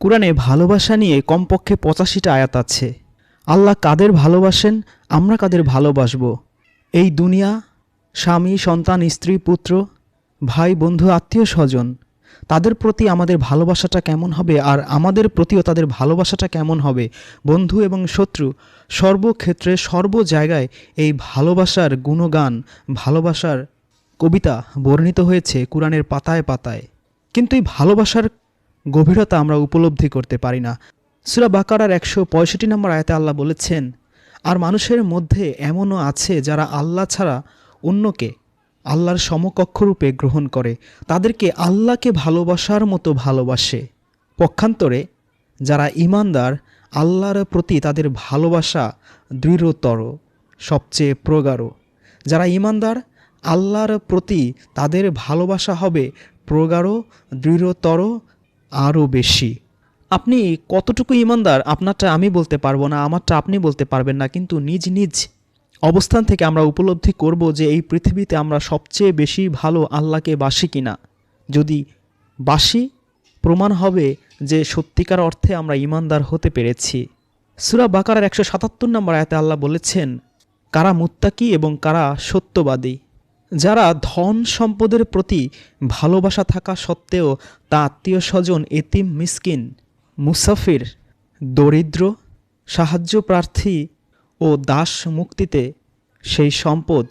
কোরআনে ভালোবাসা নিয়ে কমপক্ষে পঁচাশিটা আয়াত আছে। আল্লাহ কাদের ভালোবাসেন, আমরা কাদের ভালোবাসব? এই দুনিয়া, স্বামী, সন্তান, স্ত্রী, পুত্র, ভাই, বন্ধু, আত্মীয়, স্বজন, তাদের প্রতি আমাদের ভালোবাসাটা কেমন হবে আর আমাদের প্রতিও তাদের ভালোবাসাটা কেমন হবে? বন্ধু এবং শত্রু, সর্বক্ষেত্রে, সর্ব জায়গায় এই ভালোবাসার গুণগান, ভালোবাসার কবিতা বর্ণিত হয়েছে কোরআনের পাতায় পাতায়। কিন্তু এই ভালোবাসার গভীরতা আমরা উপলব্ধি করতে পারি না। সুরা বাকারার একশো পঁয়ষট্টি নম্বর আয়তে আল্লাহ বলেছেন, আর মানুষের মধ্যে এমনও আছে যারা আল্লাহ ছাড়া অন্যকে আল্লাহর সমকক্ষরূপে গ্রহণ করে। তাদেরকে আল্লাহকে ভালোবাসার মতো ভালোবাসে। পক্ষান্তরে যারা ইমানদার আল্লাহর প্রতি তাদের ভালোবাসা দৃঢ়তর, সবচেয়ে প্রগাঢ়। যারা ইমানদার আল্লাহর প্রতি তাদের ভালোবাসা হবে প্রগাঢ়, দৃঢ়তর আরও বেশি। আপনি কতটুকু ইমানদার, আপনারটা আমি বলতে পারব না, আমারটা আপনি বলতে পারবেন না, কিন্তু নিজ নিজ অবস্থান থেকে আমরা উপলব্ধি করব যে এই পৃথিবীতে আমরা সবচেয়ে বেশি ভালো আল্লাহকে বাসি কিনা। যদি বাসি, প্রমাণ হবে যে সত্যিকার অর্থে আমরা ইমানদার হতে পেরেছি। সুরা বাকারার একশো সাতাত্তর নম্বর আয়তে আল্লাহ বলেছেন, কারা মুত্তাকি এবং কারা সত্যবাদী? যারা ধন সম্পদের প্রতি ভালোবাসা থাকা সত্ত্বেও তা আত্মীয় স্বজন, এতিম, মিসকিন, মুসাফির, দরিদ্র, সাহায্য প্রার্থী ও দাস মুক্তিতে সেই সম্পদ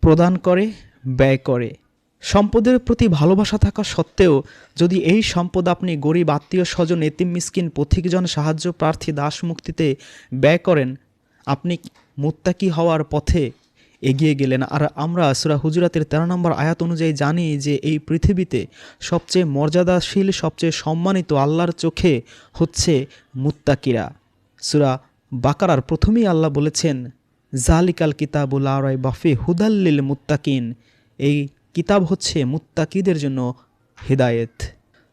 প্রদান করে, ব্যয় করে। সম্পদের প্রতি ভালোবাসা থাকা সত্ত্বেও যদি এই সম্পদ আপনি গরিব, আত্মীয় স্বজন, এতিম, মিসকিন, পথিকজন, সাহায্য প্রার্থী, দাস মুক্তিতে ব্যয় করেন, আপনি মুত্তাকি হওয়ার পথে এগিয়ে গেলেন। আর আমরা সুরা হুজরাতের তেরো নম্বর আয়াত অনুযায়ী জানি যে এই পৃথিবীতে সবচেয়ে মর্যাদাশীল, সবচেয়ে সম্মানিত আল্লাহর চোখে হচ্ছে মুত্তাকিরা। সুরা বাকারার প্রথমেই আল্লাহ বলেছেন, জালিকাল কিতাবুল আরাই বাফি হুদাল্লিল মুত্তাকিন। এই কিতাব হচ্ছে মুত্তাকিদের জন্য হেদায়েত।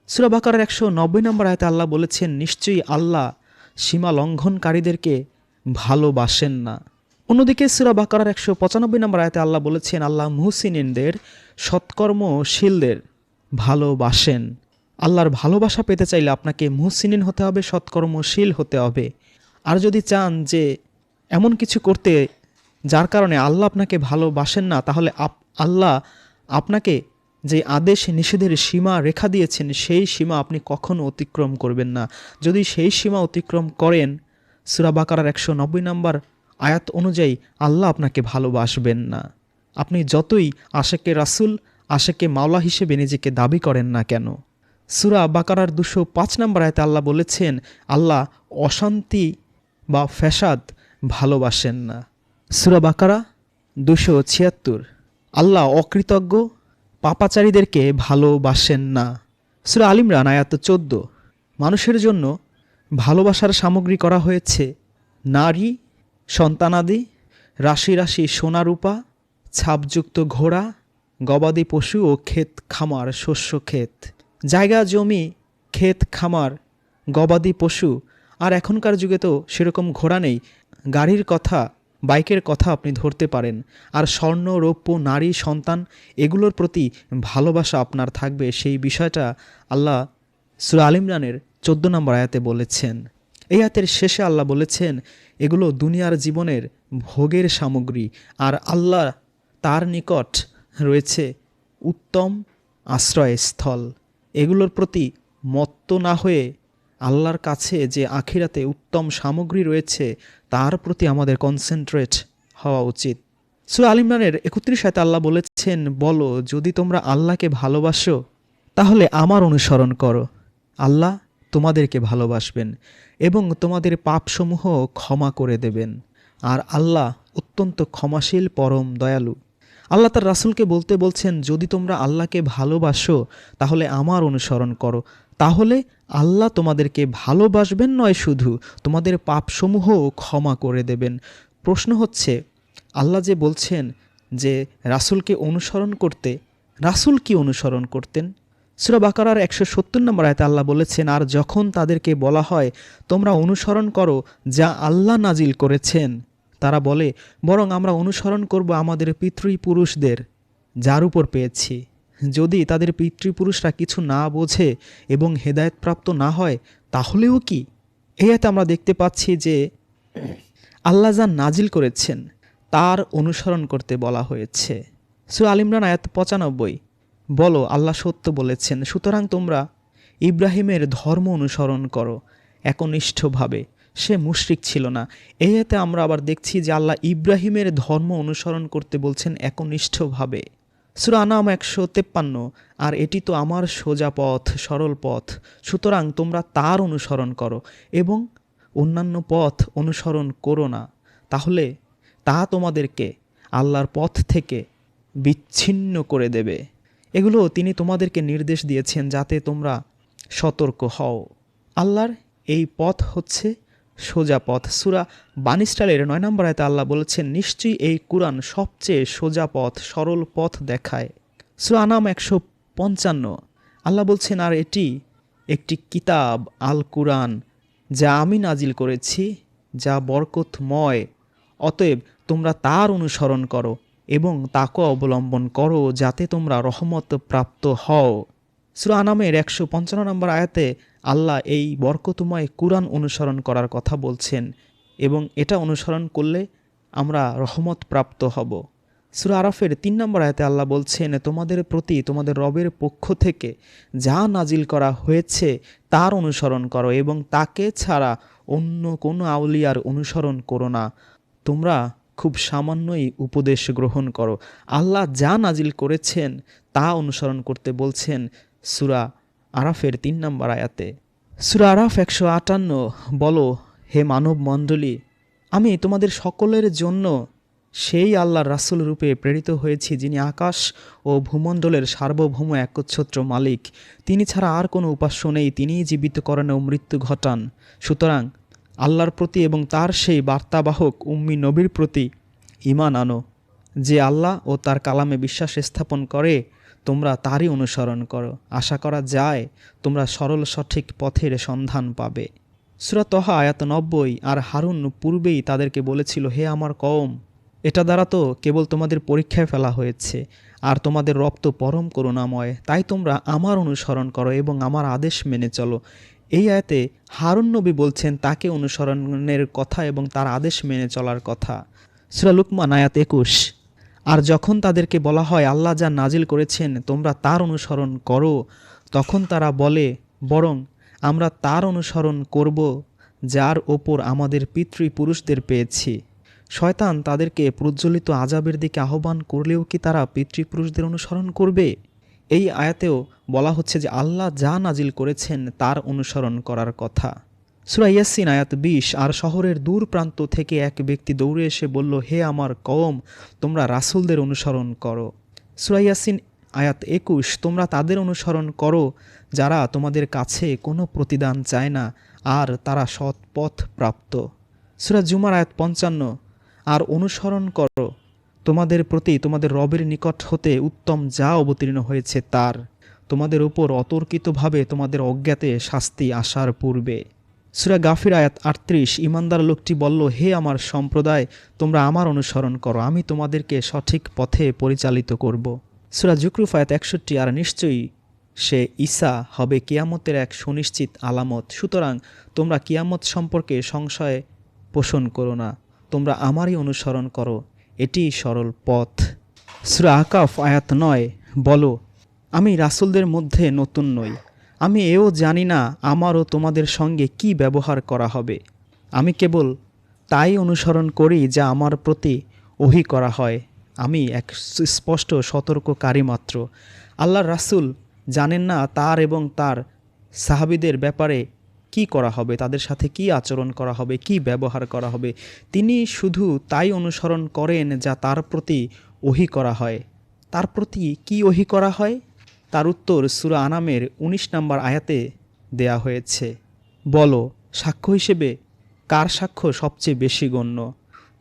সুরা বাকারার একশো নব্বই নম্বর আয়তে আল্লাহ বলেছেন, নিশ্চয়ই আল্লাহ সীমা লঙ্ঘনকারীদেরকে ভালোবাসেন না। অন্যদিকে সুরা বাকারার একশো পঁচানব্বই নম্বর আয়তে আল্লাহ বলেছেন, আল্লাহ মুহসিনদের সৎকর্মশীলদের ভালোবাসেন। আল্লাহর ভালোবাসা পেতে চাইলে আপনাকে মুহসিনিন হতে হবে, সৎকর্মশীল হতে হবে। আর যদি চান যে এমন কিছু করতে যার কারণে আল্লাহ আপনাকে ভালোবাসেন না, তাহলে আপ, আল্লাহ আপনাকে যে আদেশ নিষেধের সীমা রেখা দিয়েছেন, সেই সীমা আপনি কখনো অতিক্রম করবেন না। যদি সেই সীমা অতিক্রম করেন, সুরা বাকারার একশো নব্বই নম্বর আয়াত অনুযায়ী আল্লাহ আপনাকে ভালোবাসবেন না। আপনি যতই আশেকে রাসুল, আশেকে মাওলা হিসেবে নিজেকে দাবি করেন না কেন। সুরা বাকারার দুশো পাঁচ নম্বর আয়তে আল্লাহ বলেছেন, আল্লাহ অশান্তি বা ফ্যাসাদ ভালোবাসেন না। সুরা বাকারা দুশো ছিয়াত্তর, আল্লাহ অকৃতজ্ঞ পাপাচারীদেরকে ভালোবাসেন না। সুরা আলিমরান আয়াত চোদ্দ, মানুষের জন্য ভালোবাসার সামগ্রী করা হয়েছে নারী সন্তানাদি, রাশি রাশি সোনা রূপা ছাপযুক্ত ঘোড়া, গবাদি পশু ও ক্ষেত খামার, শস্য ক্ষেত। জায়গা, জমি, ক্ষেত খামার, গবাদি পশু। আর এখনকার যুগে তো সেরকম ঘোড়া নেই। গাড়ির কথা, বাইকের কথা আপনি ধরতে পারেন। আর স্বর্ণ, রৌপ্য, নারী, সন্তান, এগুলোর প্রতি ভালোবাসা আপনার থাকবে। সেই বিষয়টা আল্লাহ সুরা আলিমরানের চোদ্দ নম্বর আয়াতে বলেছেন। এই হাতের শেষে আল্লাহ বলেছেন, এগুলো দুনিয়ার জীবনের ভোগের সামগ্রী, আর আল্লাহ তার নিকট রয়েছে উত্তম আশ্রয়স্থল। এগুলোর প্রতি মত্ত না হয়ে আল্লাহর কাছে যে আখিরাতে উত্তম সামগ্রী রয়েছে, তার প্রতি আমাদের কনসেন্ট্রেট হওয়া উচিত। সু আলিমরানের একত্রিশ সাথে আল্লাহ বলেছেন, বলো, যদি তোমরা আল্লাহকে ভালোবাসো, তাহলে আমার অনুসরণ করো। আল্লাহ তোমাদেরকে ভালোবাসবেন এবং তোমাদের পাপসমূহ ক্ষমা করে দেবেন। আর আল্লাহ অত্যন্ত ক্ষমাশীল, পরম দয়ালু। আল্লাহ তার রাসুলকে বলতে বলছেন, যদি তোমরা আল্লাহকে ভালোবাসো, তাহলে আমার অনুসরণ করো। তাহলে আল্লাহ তোমাদেরকে ভালোবাসবেন নয় শুধু, তোমাদের পাপসমূহ ক্ষমা করে দেবেন। প্রশ্ন হচ্ছে, আল্লাহ যে বলছেন যে রাসুলকে অনুসরণ করতে, রাসুল কি অনুসরণ করতেন? সুরা বাকারার একশো সত্তর নম্বর আয়তে আল্লাহ বলেছেন, আর যখন তাদেরকে বলা হয়, তোমরা অনুসরণ করো যা আল্লাহ নাজিল করেছেন। তারা বলে, বরং আমরা অনুসরণ করব আমাদের পিতৃপুরুষদের, যার উপর পেয়েছি। যদি তাদের পিতৃপুরুষরা কিছু না বোঝে এবং হেদায়তপ্রাপ্ত না হয়, তাহলেও কি? এই আয়াতে আমরা দেখতে পাচ্ছি যে আল্লাহ যা নাজিল করেছেন, তার অনুসরণ করতে বলা হয়েছে। সু আলিমরান আয়াত পঁচানব্বই বলো, আল্লাহ সত্য বলেছেন, সুতরাং তোমরা ইব্রাহিমের ধর্ম অনুসরণ করো, একনিষ্ঠভাবে। সে মুশরিক ছিল না। এই এতে আমরা আবার দেখছি যে আল্লাহ ইব্রাহিমের ধর্ম অনুসরণ করতে বলছেন একনিষ্ঠভাবে। সুরানাম একশো তেপ্পান্ন, আর এটি তো আমার সোজা পথ, সরল পথ। সুতরাং তোমরা তার অনুসরণ করো এবং অন্যান্য পথ অনুসরণ করো না। তাহলে তা তোমাদেরকে আল্লাহর পথ থেকে বিচ্ছিন্ন করে দেবে। এগুলো তিনি তোমাদেরকে নির্দেশ দিয়েছেন যাতে তোমরা সতর্ক হও। আল্লাহর এই পথ হচ্ছে সোজা পথ। সুরা বানিস্টালের নয় নম্বর আয়তে আল্লাহ বলেছেন, নিশ্চয়ই এই কুরআন সবচেয়ে সোজা পথ, সরল পথ দেখায়। সুরা আনাম একশো পঞ্চান্ন, আল্লাহ বলছেন, আর এটি একটি কিতাব আল কুরআন যা আমি নাজিল করেছি, যা বরকতময়। অতএব তোমরা তার অনুসরণ করো। এবং তাকে অবলম্বন করো যাতে তোমরা রহমত প্রাপ্ত হও। সুরা আনামের একশো পঞ্চান্ন নম্বর আয়াতে আল্লাহ এই বরকতময় কুরআন অনুসরণ করার কথা বলছেন এবং এটা অনুসরণ করলে আমরা রহমত প্রাপ্ত হব। সুরা আরাফের তিন নম্বর আয়াতে আল্লাহ বলছেন, তোমাদের প্রতি, তোমাদের রবের পক্ষ থেকে যা নাজিল করা হয়েছে তার অনুসরণ করো এবং তাকে ছাড়া অন্য কোনো আউলিয়ার অনুসরণ করো না। তোমরা খুব সামান্যই উপদেশ গ্রহণ করো। আল্লাহ যা নাজিল করেছেন তা অনুসরণ করতে বলছেন সুরা আরাফের তিন নম্বর আয়াতে। সুরা আরাফ একশো আটান্ন, বলো, হে মানব মণ্ডলী আমি তোমাদের সকলের জন্য সেই আল্লাহর রাসূল রূপে প্রেরিত হয়েছি যিনি আকাশ ও ভূমণ্ডলের সার্বভৌম একচ্ছত্র মালিক। তিনি ছাড়া আর কোনো উপাস্য নেই, তিনিই জীবিত করেন ও মৃত্যু ঘটান। সুতরাং আল্লাহর প্রতি এবং তার সেই বার্তাবাহক উম্মি নবীর প্রতি ইমান আনো। যে আল্লাহ ও তার কালামে বিশ্বাস স্থাপন করে, তোমরা তারই অনুসরণ করো। আশা করা যায়, তোমরা সরল সঠিক পথের সন্ধান পাবে। সুরাতহা আয়াত নব্বই, আর হারুন পূর্বেই তাদেরকে বলেছিল, হে আমার কম এটা দ্বারা তো কেবল তোমাদের পরীক্ষায় ফেলা হয়েছে, আর তোমাদের রক্ত পরম করুণাময়। তাই তোমরা আমার অনুসরণ করো এবং আমার আদেশ মেনে চলো। এই আয়াতে হারুন নবী বলছেন তাকে অনুসরণের কথা এবং তার আদেশ মেনে চলার কথা। সুরা লুকমান, আয়াত একুশ। আর যখন তাদেরকে বলা হয়, আল্লাহ যা নাজিল করেছেন, তোমরা তার অনুসরণ করো, তখন তারা বলে, বরং আমরা তার অনুসরণ করব, যার ওপর আমাদের পিতৃপুরুষদের পেয়েছি। শয়তান তাদেরকে প্রজ্বলিত আজাবের দিকে আহ্বান করলেও কি তারা পিতৃপুরুষদের অনুসরণ করবে? এই আয়াতেও বলা হচ্ছে যে আল্লাহ যা নাজিল করেছেন তার অনুসরণ করার কথা। সুরা ইয়াসিন আয়াত বিশ, আর শহরের দূর প্রান্ত থেকে এক ব্যক্তি দৌড়ে এসে বলল, হে আমার কম তোমরা রাসূলদের অনুসরণ করো। সুরা ইয়াসিন আয়াত একুশ, তোমরা তাদের অনুসরণ করো, যারা তোমাদের কাছে কোনো প্রতিদান চায় না, আর তারা সৎ পথ প্রাপ্ত। সুরা জুমার আয়াত পঞ্চান্ন, আর অনুসরণ করো তোমাদের প্রতি, তোমাদের রবের নিকট হতে উত্তম যা অবতীর্ণ হয়েছে তার। তোমাদের উপর অতর্কিতভাবে তোমাদের অজ্ঞাতে শাস্তি আসার পূর্বে। সুরা গাফির আয়াত আটত্রিশ, ইমানদার লোকটি বলল, হে আমার সম্প্রদায়, তোমরা আমার অনুসরণ করো, আমি তোমাদেরকে সঠিক পথে পরিচালিত করব। সুরা জুকরুফ আয়াত একষট্টি, আর নিশ্চয়ই সে ঈসা হবে কিয়ামতের এক সুনিশ্চিত আলামত। সুতরাং তোমরা কিয়ামত সম্পর্কে সংশয় পোষণ করো না, তোমরা আমারই অনুসরণ করো। এটি সরল পথ। সুরা আকাফ, আয়াত নয়, বলো, আমি রাসূলদের মধ্যে নতুন নই। আমি এও জানি না আমারও তোমাদের সঙ্গে কি ব্যবহার করা হবে। আমি কেবল তাই অনুসরণ করি যা আমার প্রতি ওহি করা হয়। আমি এক স্পষ্ট সতর্ককারী মাত্র। আল্লাহ রাসূল জানেন না তার এবং তার সাহাবিদের ব্যাপারে কি করা হবে? তাদের সাথে কি আচরণ করা হবে? কি ব্যবহার করা হবে? তিনি শুধু তাই অনুসরণ করেন যা তার প্রতি ওহি করা হয়। তার প্রতি কি ওহি করা হয়? তার উত্তর সুরা আনামের ১৯ নম্বর আয়াতে দেয়া হয়েছে। বলো, সাক্ষ্য হিসেবে কার সাক্ষ্য সবচেয়ে বেশি গণ্য?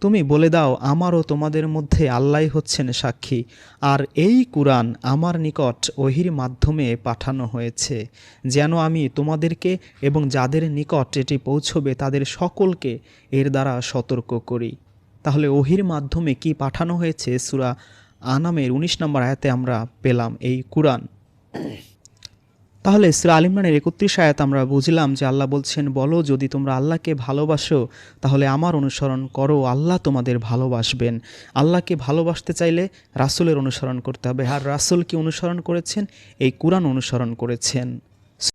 তুমি বলে দাও, আমারও তোমাদের মধ্যে আল্লাহ হচ্ছেন সাক্ষী, আর এই কুরআন আমার নিকট ওহির মাধ্যমে পাঠানো হয়েছে, যেন আমি তোমাদেরকে এবং যাদের নিকট এটি পৌঁছবে তাদের সকলকে এর দ্বারা সতর্ক করি। তাহলে ওহির মাধ্যমে কি পাঠানো হয়েছে? সুরা আনামের উনিশ নম্বর আয়াতে আমরা পেলাম এই কুরআন। তাহলে সুরা আল ইমরানের একত্রিশ আয়াত আমরা বুঝলাম যে আল্লাহ বলছেন, বলো, যদি তোমরা আল্লাহকে ভালোবাসো, তাহলে আমার অনুসরণ করো, আল্লাহ তোমাদের ভালোবাসবেন। আল্লাহকে ভালোবাসতে চাইলে রাসুলের অনুসরণ করতে হবে। আর রাসুলকে কি অনুসরণ করেছেন? এই কুরআন অনুসরণ করেছেন।